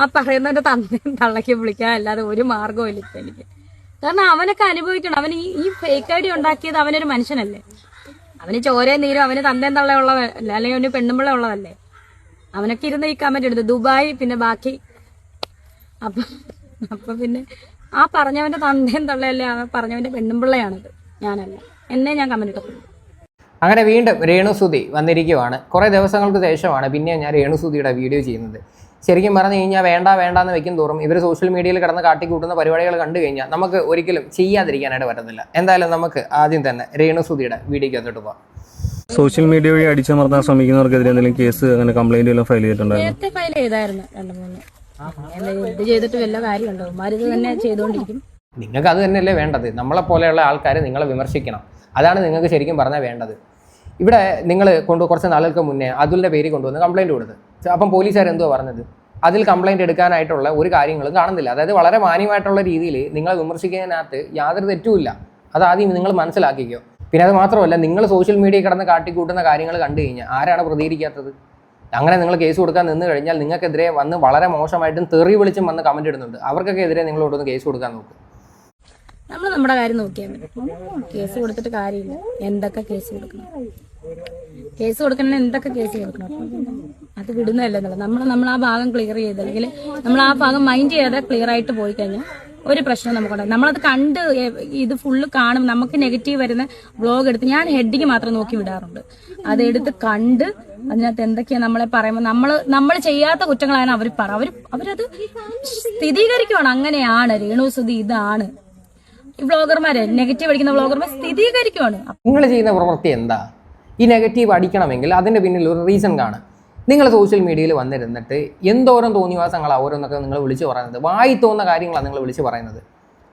ആ പറയുന്നവന്റെ തന്തയും തള്ളക്ക് വിളിക്കാൻ അല്ലാതെ ഒരു മാർഗവും ഇല്ല എനിക്ക്. കാരണം അവനൊക്കെ അനുഭവിക്കണം. അവൻ ഈ ഫേക്ക് ഐ ഡി ഉണ്ടാക്കിയത് അവനൊരു മനുഷ്യനല്ലേ? അവന് ചോരയും നീരും അവന് തന്തയും തള്ള ഉള്ളതല്ല അല്ലെങ്കിൽ അവന് പെണ്ണുമ്പിള്ള ഉള്ളതല്ലേ? അവനൊക്കെ ഇരുന്ന് ഈ കമന്റ് എടുത്തു ദുബായ് പിന്നെ ബാക്കി. അപ്പൊ അപ്പൊ പിന്നെ ആ പറഞ്ഞവന്റെ തന്തയും തള്ളയല്ലേ ആ പറഞ്ഞവന്റെ പെണ്ണുമ്പിള്ളയാണത്. ഞാനല്ല. എന്നെ ഞാൻ കമന്റ് ഇട്ടു അങ്ങനെ വീണ്ടും രേണുസുതി വന്നിരിക്കുവാണ്. കുറേ ദിവസങ്ങൾക്ക് ശേഷമാണ് പിന്നെ ഞാൻ രേണുസുതിയുടെ വീഡിയോ ചെയ്യുന്നത്. ശരിക്കും പറഞ്ഞു കഴിഞ്ഞാൽ വേണ്ട വേണ്ട എന്ന് വെക്കും തോറും ഇവർ സോഷ്യൽ മീഡിയയിൽ കിടന്ന് കാട്ടിക്കൂട്ടുന്ന പരിപാടികൾ കണ്ടു കഴിഞ്ഞാൽ നമുക്ക് ഒരിക്കലും ചെയ്യാതിരിക്കാനായിട്ട് പറ്റത്തില്ല. എന്തായാലും നമുക്ക് ആദ്യം തന്നെ രേണുസുതിയുടെ വീഡിയോയ്ക്ക് അകത്തോട്ട് പോകാം സോഷ്യൽ മീഡിയ വഴി അടിച്ചമർത്താൻ ശ്രമിക്കുന്നവർക്കെതിരെ എന്തെങ്കിലും കേസ് അങ്ങനെ കംപ്ലൈന്റ് എല്ലാം ഫയൽ ചെയ്തിട്ടുണ്ടായിരുന്നു ഫയൽ ചെയ്തായിരുന്നു രണ്ട് മൂന്ന്. അല്ല, ഇത് ചെയ്തിട്ട് വല്ല കാര്യമുണ്ടോ? തന്നെ ചെയ്തുകൊണ്ടിരിക്കും. നിങ്ങൾക്ക് അത് തന്നെയല്ലേ വേണ്ടത്? നമ്മളെ പോലെയുള്ള ആൾക്കാരെ നിങ്ങളെ വിമർശിക്കണം. അതാണ് നിങ്ങൾക്ക് ശരിക്കും പറഞ്ഞാൽ വേണ്ടത്. ഇവിടെ നിങ്ങൾ കൊണ്ട് കുറച്ച് നാളുകൾക്ക് മുന്നേ അതുലിന്റെ പേര് കൊണ്ടുവന്ന് കംപ്ലൈന്റ് കൊടുത്ത്. അപ്പം പോലീസുകാർ എന്തോ പറഞ്ഞത്? അതിൽ കംപ്ലൈന്റ് എടുക്കാനായിട്ടുള്ള ഒരു കാര്യങ്ങളും കാണുന്നില്ല. അതായത് വളരെ മാന്യമായിട്ടുള്ള രീതിയിൽ നിങ്ങളെ വിമർശിക്കുന്നതിനകത്ത് യാതൊരു തെറ്റുമില്ല അതാദ്യം നിങ്ങൾ മനസ്സിലാക്കിക്കോ. പിന്നെ അത് മാത്രമല്ല നിങ്ങൾ സോഷ്യൽ മീഡിയ കിടന്ന് കാട്ടിക്കൂട്ടുന്ന കാര്യങ്ങൾ കണ്ടു കഴിഞ്ഞാൽ ആരാണ് പ്രതികരിക്കാത്തത്? അങ്ങനെ നിങ്ങൾ കേസ് കൊടുക്കാൻ നിന്ന് കഴിഞ്ഞാൽ നിങ്ങൾക്കെതിരെ വന്ന് വളരെ മോശമായിട്ടും തെറി വിളിച്ചും വന്ന് കമന്റ് ഇടുന്നുണ്ട്. അവർക്കൊക്കെ എതിരെ നിങ്ങളോടൊന്ന് കേസ് കൊടുക്കാൻ നോക്കും. നമ്മൾ നമ്മുടെ കാര്യം നോക്കിയാൽ മതി. കേസ് കൊടുത്തിട്ട് കാര്യമില്ല. എന്തൊക്കെ കേസ് കൊടുക്കണം? കേസ് കൊടുക്കണമെങ്കിൽ എന്തൊക്കെ കേസ് കൊടുക്കണം? അത് വിടുന്നതല്ല എന്നുള്ളത് നമ്മൾ നമ്മൾ ആ ഭാഗം ക്ലിയർ ചെയ്ത് അല്ലെങ്കിൽ നമ്മൾ ആ ഭാഗം മൈൻഡ് ചെയ്യാതെ ക്ലിയർ ആയിട്ട് പോയി കഴിഞ്ഞാൽ ഒരു പ്രശ്നം നമുക്കുണ്ടാകും നമ്മളത് കണ്ട് ഇത് ഫുള്ള് കാണും. നമുക്ക് നെഗറ്റീവ് വരുന്ന ബ്ലോഗ് എടുത്ത് ഞാൻ ഹെഡിങ് മാത്രം നോക്കി വിടാറുണ്ട്. അത് എടുത്ത് കണ്ട് അതിനകത്ത് എന്തൊക്കെയാ നമ്മളെ പറയുമ്പോൾ നമ്മൾ നമ്മൾ ചെയ്യാത്ത കുറ്റങ്ങളാണ് അവർ പറ അവർ അവരത് സ്ഥിരീകരിക്കുവാണ്. അങ്ങനെയാണ്. രേണു സുധി ഇതാണ്. വ്ളോഗർമാരെ നെഗറ്റീവ് അടിക്കുന്ന വ്ളോഗർമാർ സ്ഥിരീകരിക്കുവാണ്. നിങ്ങൾ ചെയ്യുന്ന പ്രവൃത്തി എന്താ? ഈ നെഗറ്റീവ് അടിക്കണമെങ്കിൽ അതിന്റെ പിന്നിൽ ഒരു റീസൺ കാണും നിങ്ങൾ സോഷ്യൽ മീഡിയയിൽ വന്നിരുന്നിട്ട് എന്തോരം തോന്നിവാസങ്ങളാണ് ഓരോന്നൊക്കെ നിങ്ങൾ വിളിച്ച് പറയുന്നത്? വായി തോന്നുന്ന കാര്യങ്ങളാണ് നിങ്ങൾ വിളിച്ച് പറയുന്നത്.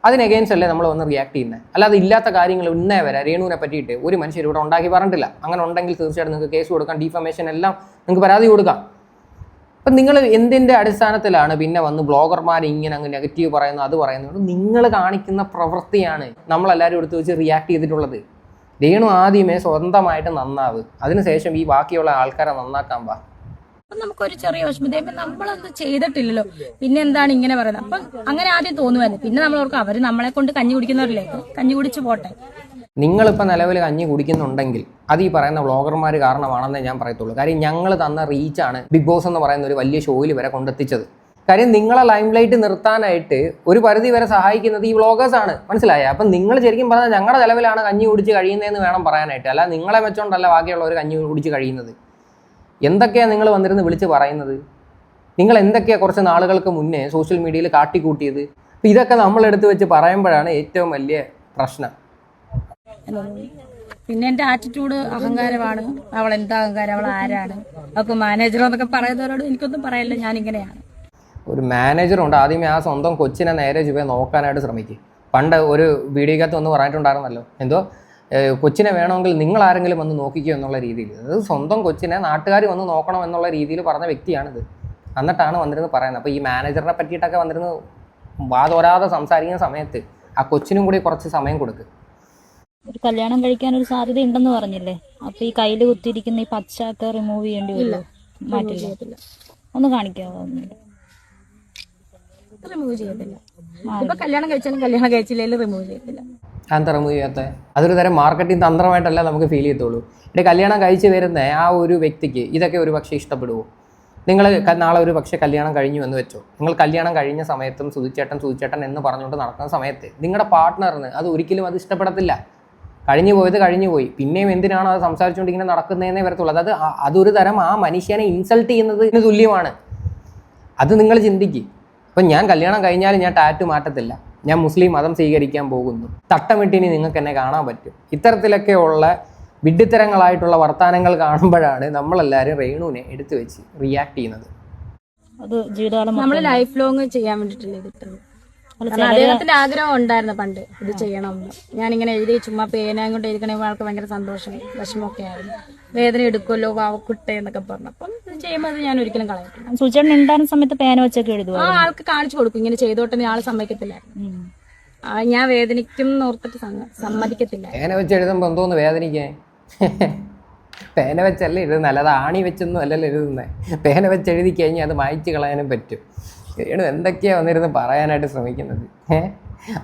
അതിന് അല്ലേ നമ്മൾ വന്ന് റിയാക്ട് ചെയ്യുന്നത് അല്ലാതെ ഇല്ലാത്ത കാര്യങ്ങൾ ഇന്നേ വരെ രേണുവിനെ പറ്റിയിട്ട് ഒരു മനുഷ്യർ ഇവിടെ ഉണ്ടാക്കി പറഞ്ഞിട്ടില്ല. അങ്ങനെ ഉണ്ടെങ്കിൽ തീർച്ചയായിട്ടും നിങ്ങൾക്ക് കേസ് കൊടുക്കാം ഡിഫമേഷൻ എല്ലാം നിങ്ങൾക്ക് പരാതി കൊടുക്കാം. അപ്പം നിങ്ങൾ എന്തിന്റെ അടിസ്ഥാനത്തിലാണ് പിന്നെ വന്ന് ബ്ലോഗർമാർ ഇങ്ങനെ അങ്ങ് നെഗറ്റീവ് പറയുന്നു അത് പറയുന്നത് നിങ്ങൾ കാണിക്കുന്ന പ്രവൃത്തിയാണ് നമ്മളെല്ലാവരും എടുത്ത് വെച്ച് റിയാക്ട് ചെയ്തിട്ടുള്ളത്. രേണു ആദ്യമേ സ്വന്തമായിട്ട് നന്നാവ്. അതിനുശേഷം ഈ ബാക്കിയുള്ള ആൾക്കാരെ നന്നാക്കാൻ വാ. നമുക്കൊരു ചെറിയ വിഷമത നമ്മളൊന്നും ചെയ്തിട്ടില്ലല്ലോ. പിന്നെ എന്താണ് ഇങ്ങനെ പറയുന്നത്? അപ്പം അങ്ങനെ ആദ്യം തോന്നുമായിരുന്നു പിന്നെ നമ്മൾ ഓർക്കും അവർ നമ്മളെ കൊണ്ട് കഞ്ഞി കുടിക്കുന്നവരില്ലേ? കഞ്ഞി കുടിച്ച് പോട്ടെ. നിങ്ങളിപ്പോൾ നിലവിൽ കഞ്ഞി കുടിക്കുന്നുണ്ടെങ്കിൽ അത് ഈ പറയുന്ന വ്ളോഗർമാർ കാരണമാണെന്നേ ഞാൻ പറയത്തുള്ളൂ. കാര്യം ഞങ്ങൾ തന്ന റീച്ചാണ് ബിഗ് ബോസ് എന്ന് പറയുന്ന ഒരു വലിയ ഷോയിൽ വരെ കൊണ്ടെത്തിച്ചത്. കാര്യം നിങ്ങളെ ലൈം ലൈറ്റ് നിർത്താനായിട്ട് ഒരു പരിധി വരെ സഹായിക്കുന്നത് ഈ വ്ളോഗേഴ്സ് ആണ്. മനസ്സിലായ? അപ്പം നിങ്ങൾ ശരിക്കും പറഞ്ഞാൽ ഞങ്ങളുടെ നിലവിലാണ് കഞ്ഞി കുടിച്ച് കഴിയുന്നതെന്ന് വേണം പറയാനായിട്ട്. അല്ല നിങ്ങളെ വെച്ചോണ്ടല്ല ബാക്കിയുള്ളവർ കഞ്ഞി കുടിച്ച് കഴിയുന്നത്. എന്തൊക്കെയാണ് നിങ്ങൾ വന്നിരുന്ന് വിളിച്ച് പറയുന്നത്? നിങ്ങൾ എന്തൊക്കെയാണ് കുറച്ച് നാളുകൾക്ക് മുന്നേ സോഷ്യൽ മീഡിയയിൽ കാട്ടിക്കൂട്ടിയത്? ഇതൊക്കെ നമ്മളെടുത്ത് വെച്ച് പറയുമ്പോഴാണ് ഏറ്റവും വലിയ പ്രശ്നം. പിന്നെ എന്റെ ആറ്റിറ്റ്യൂഡ് അഹങ്കാരമാണ്. അവൾ എന്താ അഹങ്കാരം? അവൾ ആരാണ്? അവൾക്ക് മാനേജറോ എന്നൊക്കെ പറയുന്നവരോട് എനിക്കൊന്നും പറയല്ല. ഞാൻ ഇങ്ങനെയാണ് ഒരു മാനേജറുണ്ട് ആദ്യമേ ആ സ്വന്തം കൊച്ചിനെ നേരെ ചുവ നോക്കാനായിട്ട് ശ്രമിക്കും. പണ്ട് ഒരു വീഡിയോക്കകത്ത് ഒന്ന് പറഞ്ഞിട്ടുണ്ടായിരുന്നല്ലോ. എന്തോ? കൊച്ചിനെ വേണമെങ്കിൽ നിങ്ങൾ ആരെങ്കിലും വന്ന് നോക്കിക്കോ എന്നുള്ള രീതിയിൽ. അത് സ്വന്തം കൊച്ചിനെ നാട്ടുകാർ വന്ന് നോക്കണം എന്നുള്ള രീതിയിൽ പറഞ്ഞ വ്യക്തിയാണിത്. എന്നിട്ടാണ് വന്നിരുന്നത് പറയുന്നത്. അപ്പോൾ ഈ മാനേജറിനെ പറ്റിയിട്ടൊക്കെ വന്നിരുന്ന് വാതോരാതെ സംസാരിക്കുന്ന സമയത്ത് ആ കൊച്ചിനും കൂടി കുറച്ച് സമയം കൊടുക്ക്. ഒരു കല്യാണം കഴിക്കാൻ ഒരു സാധ്യത ഉണ്ടെന്ന് പറഞ്ഞില്ലേ? അപ്പൊ ഈ കയ്യിൽ കുത്തിയിരിക്കുന്ന ഈ പച്ച ഒക്കെ റിമൂവ് ചെയ്യേണ്ടി വരില്ല മാറ്റില്ല ഒന്ന് കാണിക്കാവോ? റിമൂവ് ചെയ്യത്തില്ല. ഇപ്പൊ കല്യാണം കഴിച്ചാലും കല്യാണം കഴിച്ചില്ലെങ്കിലും റിമൂവ് ചെയ്യത്തില്ല. അതെന്താ റിമൂവ് ചെയ്യാത്ത? അതൊരു തരം മാർക്കറ്റിംഗ് തന്ത്രമായിട്ടല്ല നമുക്ക് ഫീൽ ചെയ്യത്തുള്ളൂ. ഇവിടെ കല്യാണം കഴിച്ചു വരുന്ന ആ ഒരു വ്യക്തിക്ക് ഇതൊക്കെ ഒരു പക്ഷേ ഇഷ്ടപ്പെടുവോ? നിങ്ങൾ നാളെ ഒരു പക്ഷേ കല്യാണം കഴിഞ്ഞു എന്ന് വെച്ചോ? നിങ്ങൾ കല്യാണം കഴിഞ്ഞ സമയത്തും സുതിച്ചേട്ടൻ സുതിച്ചേട്ടൻ എന്ന് പറഞ്ഞുകൊണ്ട് നടക്കുന്ന സമയത്ത് നിങ്ങളുടെ പാർട്ട്ണറിന് അത് ഒരിക്കലും അത് ഇഷ്ടപ്പെടത്തില്ല. കഴിഞ്ഞു പോയത് കഴിഞ്ഞു പോയി പിന്നെയും എന്തിനാണ് അത് സംസാരിച്ചുകൊണ്ടിങ്ങനെ നടക്കുന്നതെന്നേ വരത്തുള്ളൂ. അതായത് അതൊരു തരം ആ മനുഷ്യനെ ഇൻസൾട്ട് ചെയ്യുന്നതിന് തുല്യമാണ്. അത് നിങ്ങൾ ചിന്തിക്ക്. ഇപ്പം ഞാൻ കല്യാണം കഴിഞ്ഞാൽ ഞാൻ ടാറ്റു മാറ്റത്തില്ല. ഞാൻ മുസ്ലിം മതം സ്വീകരിക്കാൻ പോകുന്നു. തട്ടമിട്ടിനി നിങ്ങൾക്ക് എന്നെ കാണാൻ പറ്റും. ഇത്തരത്തിലൊക്കെയുള്ള വിഡ്ഢിത്തരങ്ങളായിട്ടുള്ള വർത്തമാനങ്ങൾ കാണുമ്പോഴാണ് നമ്മളെല്ലാവരും റേണുവിനെ എടുത്തു വെച്ച് റിയാക്ട് ചെയ്യുന്നത്. അത് ജീവിതകാലം നമ്മൾ ലൈഫ് ലോങ് ചെയ്യാൻ അല്ല, കാരണം അദ്ദേഹത്തിന്റെ ആഗ്രഹം ഉണ്ടായിരുന്നു പണ്ട് ഇത് ചെയ്യണം എന്ന് ഞാനിങ്ങനെ എഴുതി ചുമ്മാ പേന കൊണ്ട് എഴുതിക്കണേ ആൾക്ക് ഭയങ്കര സന്തോഷം വിഷമമൊക്കെ ആയിരുന്നു വേദന എടുക്കുമല്ലോ വാവക്കുട്ടെ എന്നൊക്കെ പറഞ്ഞു. അപ്പം ഇത് ചെയ്യുമ്പോൾ അത് ഞാൻ ഒരിക്കലും കളയത്തില്ല. സുചേട്ടൻ ഉണ്ടായിരുന്ന സമയത്ത് പേന വെച്ചൊക്കെ എഴുതുക ആ ആൾക്ക് കാണിച്ചു കൊടുക്കും. ഇങ്ങനെ ചെയ്തോട്ടെ ആൾ സമ്മതിക്കത്തില്ലായിരുന്നു. ആ, ഞാൻ വേദനിക്കും എന്ന് ഓർത്തിട്ട് സമ്മ- സമ്മതിക്കത്തില്ല. പേന വെച്ച് എഴുതുമ്പോൾ എന്തോന്ന് വേദനിക്കാൻ. പേന വെച്ചല്ലേ എഴുതുന്നത് അല്ലാതെ ആണി വെച്ചൊന്നും അല്ലല്ലോ എഴുതുന്നത് പേന വെച്ച് എഴുതി കഴിഞ്ഞാൽ അത് മായ്ച്ചു കളയാനും പറ്റും. രേണു എന്തൊക്കെയാണ് വന്നിരുന്ന് പറയാനായിട്ട് ശ്രമിക്കുന്നത്?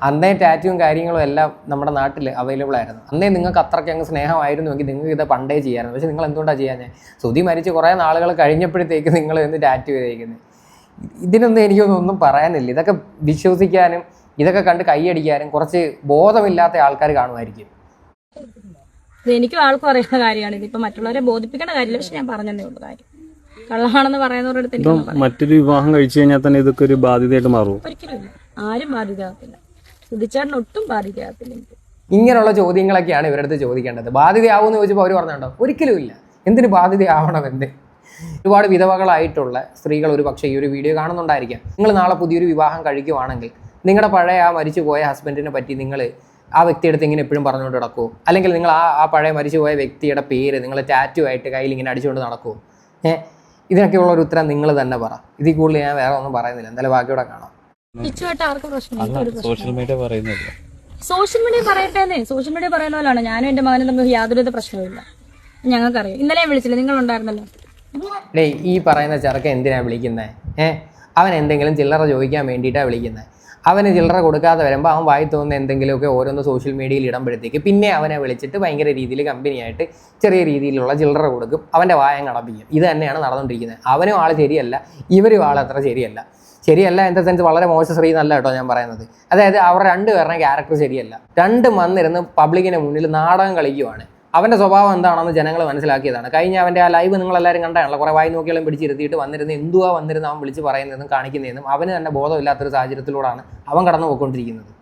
അന്നേ ടാറ്റും കാര്യങ്ങളും എല്ലാം നമ്മുടെ നാട്ടിൽ അവൈലബിൾ ആയിരുന്നു. അന്നേ നിങ്ങൾക്ക് അത്രയ്ക്ക് അങ്ങ് സ്നേഹമായിരുന്നുവെങ്കിൽ നിങ്ങൾക്ക് ഇത് പണ്ടേ ചെയ്യാമായിരുന്നു. പക്ഷെ നിങ്ങൾ എന്തുകൊണ്ടാണ് ചെയ്യാൻ സുതി മരിച്ച് കുറേ നാളുകൾ കഴിഞ്ഞപ്പോഴത്തേക്ക് നിങ്ങൾ എന്ത് ടാറ്റു ചെയ്തേക്കുന്നത് ഇതിനൊന്നും എനിക്കൊന്നും ഒന്നും പറയാനില്ല. ഇതൊക്കെ വിശ്വസിക്കാനും ഇതൊക്കെ കണ്ട് കൈയടിക്കാനും കുറച്ച് ബോധമില്ലാത്ത ആൾക്കാർ കാണുമായിരിക്കും. എനിക്കും ആൾക്കും അറിയുന്ന കാര്യമാണ്. ഇതിപ്പോ മറ്റുള്ളവരെ ബോധിപ്പിക്കേണ്ട കാര്യമില്ല. പക്ഷെ ഞാൻ പറഞ്ഞതേ ഉള്ളൂ കാര്യം. കള്ളാണെന്ന് പറയുന്നവരുടെ മറ്റൊരു വിവാഹം കഴിച്ചു കഴിഞ്ഞാൽ തന്നെ ഇതൊക്കെ ഒരു ബാധ്യതയായിട്ട് മാറും ഒരിക്കലും ആരും ബാധിതയാകത്തില്ല സുധിച്ചേട്ടൻ ഒട്ടും എനിക്ക്. ഇങ്ങനെയുള്ള ചോദ്യങ്ങളൊക്കെയാണ് ഇവരുടെ അടുത്ത് ചോദിക്കേണ്ടത്. ബാധ്യതയാവുമെന്ന് ചോദിച്ചപ്പോൾ അവർ പറഞ്ഞുണ്ടോ ഒരിക്കലും ഇല്ല. എന്തിന് ബാധ്യതയാവണമെന്ന് ഒരുപാട് വിധവകളായിട്ടുള്ള സ്ത്രീകൾ ഒരു പക്ഷേ ഈ ഒരു വീഡിയോ കാണുന്നുണ്ടായിരിക്കാം. നിങ്ങൾ നാളെ പുതിയൊരു വിവാഹം കഴിക്കുവാണെങ്കിൽ നിങ്ങളുടെ പഴയ ആ മരിച്ചു പോയ ഹസ്ബൻഡിനെ പറ്റി നിങ്ങൾ ആ വ്യക്തിയെടുത്ത് ഇങ്ങനെ എപ്പോഴും പറഞ്ഞുകൊണ്ട് നടക്കുമോ അല്ലെങ്കിൽ നിങ്ങൾ ആ ആ പഴയ മരിച്ചു പോയ വ്യക്തിയുടെ പേര് നിങ്ങൾ ടാറ്റു ആയിട്ട് കയ്യിൽ ഇങ്ങനെ അടിച്ചുകൊണ്ട് നടക്കുമോ ഏഹ് ഇതിനൊക്കെയുള്ള ഒരു ഉത്തരം നിങ്ങൾ തന്നെ പറ. ഇതിൽ കൂടുതൽ ഞാൻ വേറെ ഒന്നും പറയുന്നില്ല. എന്തായാലും ബാക്കിയോടെ കാണാം. സോഷ്യൽ മീഡിയ പറയുന്നില്ല. സോഷ്യൽ മീഡിയ പറയട്ടെ സോഷ്യൽ മീഡിയ പറയുന്ന പോലാണ് ഞാനും എന്റെ മകനും തമ്മിൽ യാതൊരുവിധ പ്രശ്നവുമില്ല ഞങ്ങൾക്കറിയാം. ഇന്നലെ വിളിച്ചില്ല. നിങ്ങൾ ഉണ്ടായിരുന്നല്ലോ. ഡേ ഈ പറയുന്ന ചെറുക്കൻ എന്തിനാ വിളിക്കുന്നത് ഏഹ് അവൻ എന്തെങ്കിലും ചില്ലറ ചോദിക്കാൻ വേണ്ടിയിട്ടാണ് വിളിക്കുന്നത് അവന് ചില്ലറ കൊടുക്കാതെ വരുമ്പോൾ അവൻ വായി തോന്നുന്ന എന്തെങ്കിലുമൊക്കെ ഓരോന്ന് സോഷ്യൽ മീഡിയയിൽ ഇടുമ്പോഴത്തേക്ക് പിന്നെ അവനെ വിളിച്ചിട്ട് ഭയങ്കര രീതിയിൽ കമ്പനിയായിട്ട് ചെറിയ രീതിയിലുള്ള ചില്ലറ കൊടുക്കും. അവന്റെ വായം കടപ്പിക്കും ഇത് തന്നെയാണ് നടന്നുകൊണ്ടിരിക്കുന്നത്. അവനും ആൾ ശരിയല്ല ഇവരും ആൾ അത്ര ശരിയല്ല. ശരിയല്ല എന്റെ സെൻസ് വളരെ മോശം ശ്രീ എന്നല്ല കേട്ടോ ഞാൻ പറയുന്നത്. അതായത് അവർ രണ്ടുപേരുടെ ക്യാരക്ടർ ശരിയല്ല. രണ്ടും വന്നിരുന്ന് പബ്ലിക്കിന് മുന്നിൽ നാടകം കളിക്കുവാണ്. അവന്റെ സ്വഭാവം എന്താണെന്ന് ജനങ്ങൾ മനസ്സിലാക്കിയതാണ്. കഴിഞ്ഞ അവന്റെ ആ ലൈവ് നിങ്ങളെല്ലാവരും കണ്ടാണല്ലോ. കുറേ വായി നോക്കിയാലും പിടിച്ചിരുത്തിയിട്ട് വന്നിരുന്ന എന്തുവാ വന്നിരുന്ന അവൻ വിളിച്ച് പറയുന്നതെന്നും കാണിക്കുന്നതെന്നും അവന് തന്നെ ബോധമില്ലാത്തൊരു സാഹചര്യത്തിലൂടെയാണ് അവൻ കടന്നു പോയിക്കൊണ്ടിരിക്കുന്നത്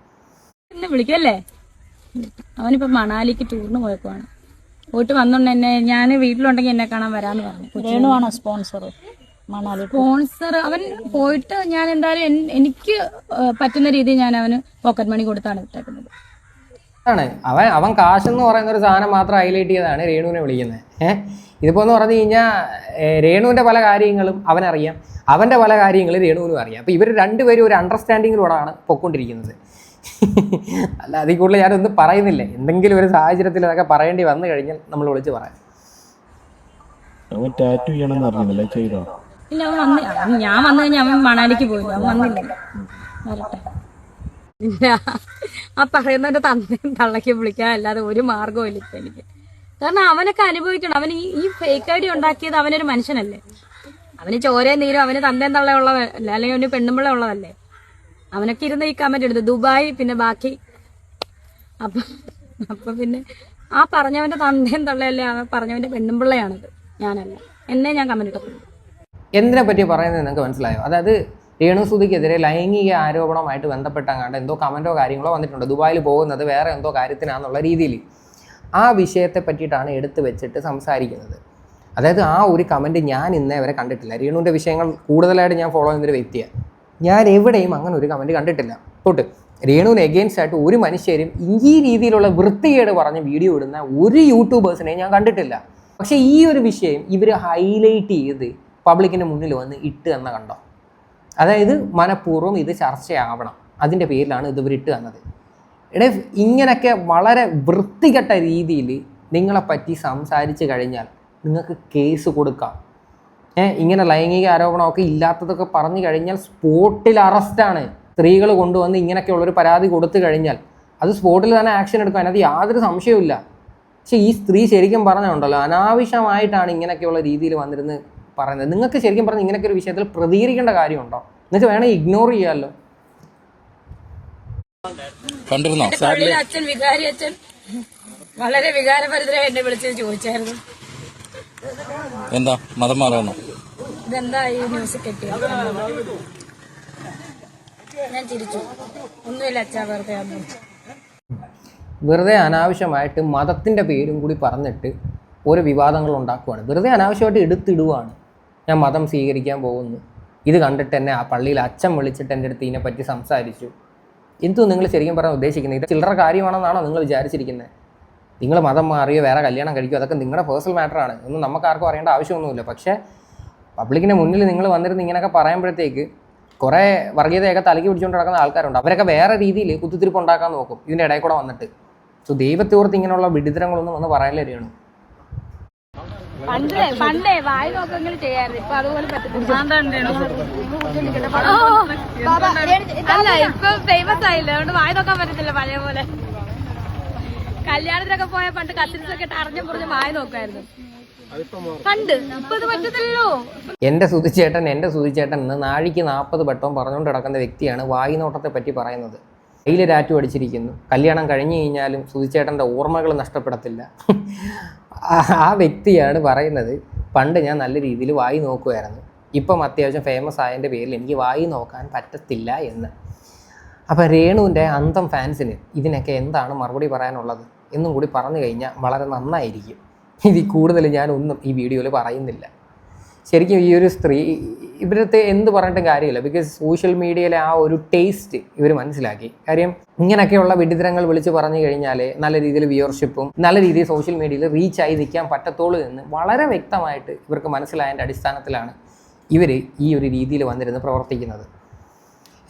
വിളിക്കല്ലേ? അവനിപ്പോ മണാലിക്ക് ടൂറിന് പോയപ്പോഴാണ്. പോയിട്ട് വന്നോണ്ട് എന്നെ ഞാൻ വീട്ടിലുണ്ടെങ്കിൽ എന്നെ കാണാൻ വരാന്ന് പറഞ്ഞു. വേണുവാണോ സ്പോൺസർ മണാലി സ്പോൺസർ അവൻ പോയിട്ട് ഞാൻ എന്തായാലും എനിക്ക് പറ്റുന്ന രീതിയിൽ ഞാൻ അവന് പോക്കറ്റ് മണി കൊടുത്താണ് വിട്ടേക്കുന്നത് ആണ്. അവൻ അവൻ കാശെന്ന് പറയുന്ന ഒരു സാധനം മാത്രം ഹൈലൈറ്റ് ചെയ്തതാണ് രേണുവിനെ വിളിക്കുന്നത്. ഏഹ് ഇതിപ്പോൾ എന്ന് പറഞ്ഞു കഴിഞ്ഞാൽ രേണുവിന്റെ പല കാര്യങ്ങളും അവനറിയാം. അവന്റെ പല കാര്യങ്ങളും രേണുവിനും അറിയാം. അപ്പോൾ ഇവർ രണ്ടുപേരും ഒരു അണ്ടർസ്റ്റാൻഡിങ്ങിലൂടെയാണ് പൊക്കൊണ്ടിരിക്കുന്നത്. അല്ല അതിൽ കൂടുതൽ ഞാനൊന്നും പറയുന്നില്ല. എന്തെങ്കിലും ഒരു സാഹചര്യത്തിൽ അതൊക്കെ പറയേണ്ടി വന്നു കഴിഞ്ഞാൽ നമ്മൾ വിളിച്ച് പറയാം. അവൻ ടാറ്റു ചെയ്യണമെന്ന് അറിഞ്ഞില്ല ചെയ്തോ? ഇല്ല അവൻ വന്ന് ഞാൻ വന്നു കഴിഞ്ഞാൽ അവൻ മണാലിക്ക് പോയില്ല അവൻ വന്നില്ല. വരട്ടെ. ആ പറയുന്നവന്റെ തന്തയും തള്ളയ്ക്ക് വിളിക്കാൻ അല്ലാതെ ഒരു മാർഗവും ഇല്ല എനിക്ക്. കാരണം അവനൊക്കെ അനുഭവിക്കണം. അവൻ ഈ ഈ ഫേക്ക് ഐ ഡി ഉണ്ടാക്കിയത് അവനൊരു മനുഷ്യനല്ലേ? അവന് ചോരയും നീരും അവന് തന്തയും തള്ള ഉള്ളതല്ല അല്ലെങ്കിൽ അവന് പെണ്ണുമ്പിള്ള ഉള്ളതല്ലേ? അവനൊക്കെ ഇരുന്ന് ഈ കമന്റ് എടുത്തു ദുബായ് പിന്നെ ബാക്കി. അപ്പൊ അപ്പൊ പിന്നെ ആ പറഞ്ഞവന്റെ തന്തയും തള്ളയല്ലേ? അവൻ പറഞ്ഞവന്റെ പെണ്ണുമ്പിള്ളയാണത് ഞാനല്ല. എന്നെ ഞാൻ കമന്റ് ഇട്ടു എന്തിനെ പറ്റി പറയുന്നത് നിങ്ങൾക്ക് മനസ്സിലായോ? അതായത് രേണുസുതിക്കെതിരെ ലൈംഗിക ആരോപണമായിട്ട് ബന്ധപ്പെട്ടങ്ങാണ്ട് എന്തോ കമന്റോ കാര്യങ്ങളോ വന്നിട്ടുണ്ട്. ദുബായിൽ പോകുന്നത് വേറെ എന്തോ കാര്യത്തിനാന്നുള്ള രീതിയിൽ ആ വിഷയത്തെ പറ്റിയിട്ടാണ് എടുത്തു വെച്ചിട്ട് സംസാരിക്കുന്നത്. അതായത് ആ ഒരു കമന്റ് ഞാൻ ഇന്നേ വരെ കണ്ടിട്ടില്ല. രേണുവിന്റെ വിഷയങ്ങൾ കൂടുതലായിട്ട് ഞാൻ ഫോളോ ചെയ്യുന്നൊരു വ്യക്തിയാണ്. ഞാൻ എവിടെയും അങ്ങനെ ഒരു കമന്റ് കണ്ടിട്ടില്ല. തൊട്ട് രേണുവിന് എഗെയിൻസ്റ്റ് ആയിട്ട് ഒരു മനുഷ്യരും ഈ രീതിയിലുള്ള വൃത്തികേട് പറഞ്ഞ് വീഡിയോ ഇടുന്ന ഒരു യൂട്യൂബേഴ്സിനെയും ഞാൻ കണ്ടിട്ടില്ല. പക്ഷേ ഈ ഒരു വിഷയം ഇവർ ഹൈലൈറ്റ് ചെയ്ത് പബ്ലിക്കിന്റെ മുന്നിൽ വന്ന് ഇട്ട് എന്ന കണ്ടോ? അതായത് മനഃപൂർവം ഇത് ചർച്ചയാവണം. അതിന്റെ പേരിലാണ് ഇത് വിട്ട് തന്നത്. എടേ ഇങ്ങനെയൊക്കെ വളരെ വൃത്തികെട്ട രീതിയിൽ നിങ്ങളെപ്പറ്റി സംസാരിച്ച് കഴിഞ്ഞാൽ നിങ്ങൾക്ക് കേസ് കൊടുക്കാം. ഏ ഇങ്ങനെ ലൈംഗിക ആരോപണമൊക്കെ ഇല്ലാത്തതൊക്കെ പറഞ്ഞു കഴിഞ്ഞാൽ സ്പോട്ടിൽ അറസ്റ്റാണ്. സ്ത്രീകൾ കൊണ്ടുവന്ന് ഇങ്ങനെയൊക്കെയുള്ളൊരു പരാതി കൊടുത്തു കഴിഞ്ഞാൽ അത് സ്പോട്ടിൽ തന്നെ ആക്ഷൻ എടുക്കും. അതിനകത്ത് യാതൊരു സംശയവുമില്ല. പക്ഷേ ഈ സ്ത്രീ ശരിക്കും പറഞ്ഞുണ്ടല്ലോ അനാവശ്യമായിട്ടാണ് ഇങ്ങനെയൊക്കെയുള്ള രീതിയിൽ വന്നിരുന്ന് പറയുന്നത്. നിങ്ങൾക്ക് ശരിക്കും പറഞ്ഞാൽ ഇങ്ങനെയൊക്കെ ഒരു വിഷയത്തിൽ പ്രതികരിക്കേണ്ട കാര്യമുണ്ടോ? നിങ്ങൾക്ക് വേണമെങ്കിൽ ഇഗ്നോർ ചെയ്യാമല്ലോ കണ്ടിരുന്നോ? അച്ഛൻ വികാരി അച്ഛൻ വളരെ വികാരഭരിതരായി എന്നെ വിളിച്ച് ചോദിച്ചായിരുന്നു. എന്താ? മതം മാറാണോ ഇതെന്താ ഈ ന്യൂസ് കെട്ടിയത്? ഞാൻ ചിരിച്ചു. ഒന്നുമില്ല അച്ഛാ വെറുതെ വെറുതെ അനാവശ്യമായിട്ട് മതത്തിന്റെ പേരും കൂടി പറഞ്ഞിട്ട് ഓരോ വിവാദങ്ങൾ ഉണ്ടാക്കുവാണ്. വെറുതെ അനാവശ്യമായിട്ട് എടുത്തിടുവാണ്. ഞാൻ മതം സ്വീകരിക്കാൻ പോകുന്നു. ഇത് കണ്ടിട്ട് എന്നെ ആ പള്ളിയിൽ അച്ഛൻ വിളിച്ചിട്ട് എന്റെ അടുത്ത് ഇതിനെപ്പറ്റി സംസാരിച്ചു. എന്തോ നിങ്ങൾ ശരിക്കും പറഞ്ഞാൽ ഉദ്ദേശിക്കുന്നത്? ഇത് ചില്ലറ കാര്യമാണെന്നാണോ നിങ്ങൾ വിചാരിച്ചിരിക്കുന്നത്? നിങ്ങൾ മതം മാറിയോ വേറെ കല്യാണം കഴിക്കുമോ അതൊക്കെ നിങ്ങളുടെ പേഴ്സണൽ മാറ്ററാണ് ഒന്നും നമുക്ക് ആർക്കും അറിയേണ്ട ആവശ്യമൊന്നുമില്ല. പക്ഷേ പബ്ലിക്കിന്റെ മുന്നിൽ നിങ്ങൾ വന്നിരുന്ന് ഇങ്ങനെയൊക്കെ പറയുമ്പോഴത്തേക്ക് കുറേ വർഗീയതയൊക്കെ തലക്കി പിടിച്ചുകൊണ്ട് നടക്കുന്ന ആൾക്കാരുണ്ട്. അവരൊക്കെ വേറെ രീതിയിൽ കുത്തിത്തിരിപ്പ് ഉണ്ടാക്കാൻ നോക്കും. ഇതിന്റെ ഇടയിൽ കൂടെ വന്നിട്ട്. സോ ദൈവത്തോർത്ത് ഇങ്ങനെയുള്ള വിഡിതരങ്ങളൊന്നും ഒന്ന് പറയാനില്ല പണ്ടേ പണ്ടേ വായി നോക്കെങ്കിലും ചെയ്യാറുണ്ട് ഇപ്പൊ അതുപോലെ പറ്റത്തില്ല. അല്ല ഇപ്പൊ ഫേമസ് ആയില്ല? അതുകൊണ്ട് വായി നോക്കാൻ പറ്റത്തില്ല പഴയ പോലെ. കല്യാണത്തിനൊക്കെ പോയ പണ്ട് കസിൻസ് ഒക്കെ അറിഞ്ഞു പുറഞ്ഞ് വായി നോക്കായിരുന്നു പണ്ട്. ഇപ്പൊ ഇത് പറ്റത്തില്ലല്ലോ. എന്റെ സുതിച്ചേട്ടൻ എന്റെ സുതിച്ചേട്ടൻ എന്ന് നാഴിക്ക് നാൽപ്പത് വട്ടം പറഞ്ഞുകൊണ്ട് കിടക്കുന്ന വ്യക്തിയാണ് വായി നോട്ടത്തെ പറ്റി പറയുന്നത്. കയ്യിൽ രാറ്റു അടിച്ചിരിക്കുന്നു. കല്യാണം കഴിഞ്ഞു കഴിഞ്ഞാലും സുതിച്ചേട്ടന്റെ ഓർമ്മകൾ നഷ്ടപ്പെടത്തില്ല. ആ- വ്യക്തിയാണ് പറയുന്നത്. പണ്ട് ഞാൻ നല്ല രീതിയിൽ വായി നോക്കുമായിരുന്നു ഇപ്പം അത്യാവശ്യം ഫേമസ് ആയതിന്റെ പേരിൽ എനിക്ക് വായി നോക്കാൻ പറ്റത്തില്ല എന്ന്. അപ്പോൾ രേണുവിന്റെ അന്തം ഫാൻസിന് ഇതിനൊക്കെ എന്താണ് മറുപടി പറയാനുള്ളത്? എന്നും കൂടി പറഞ്ഞു കഴിഞ്ഞാൽ വളരെ നന്നായിരിക്കും. ഇതിൽ കൂടുതൽ ഞാനൊന്നും ഈ വീഡിയോയിൽ പറയുന്നില്ല. ശരിക്കും ഈ ഒരു സ്ത്രീ ഇവരത്തെ എന്ത് പറഞ്ഞിട്ടും കാര്യമില്ല. ബിക്കോസ് സോഷ്യൽ മീഡിയയിലെ ആ ഒരു ടേസ്റ്റ് ഇവർ മനസ്സിലാക്കി. കാര്യം ഇങ്ങനെയൊക്കെയുള്ള വിഡിതരങ്ങൾ വിളിച്ച് പറഞ്ഞു കഴിഞ്ഞാൽ നല്ല രീതിയിൽ വ്യൂവർഷിപ്പും നല്ല രീതിയിൽ സോഷ്യൽ മീഡിയയിൽ റീച്ച് ആയി നിൽക്കാൻ പറ്റത്തുള്ളൂ എന്ന് വളരെ വ്യക്തമായിട്ട് ഇവർക്ക് മനസ്സിലായതിന്റെ അടിസ്ഥാനത്തിലാണ് ഇവർ ഈ ഒരു രീതിയിൽ വന്നിരുന്ന് പ്രവർത്തിക്കുന്നത്.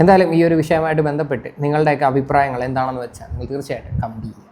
എന്തായാലും ഈ ഒരു വിഷയമായിട്ട് ബന്ധപ്പെട്ട് നിങ്ങളുടെയൊക്കെ അഭിപ്രായങ്ങൾ എന്താണെന്ന് വെച്ചാൽ നിങ്ങൾ തീർച്ചയായിട്ടും കമന്റ് ചെയ്യുക.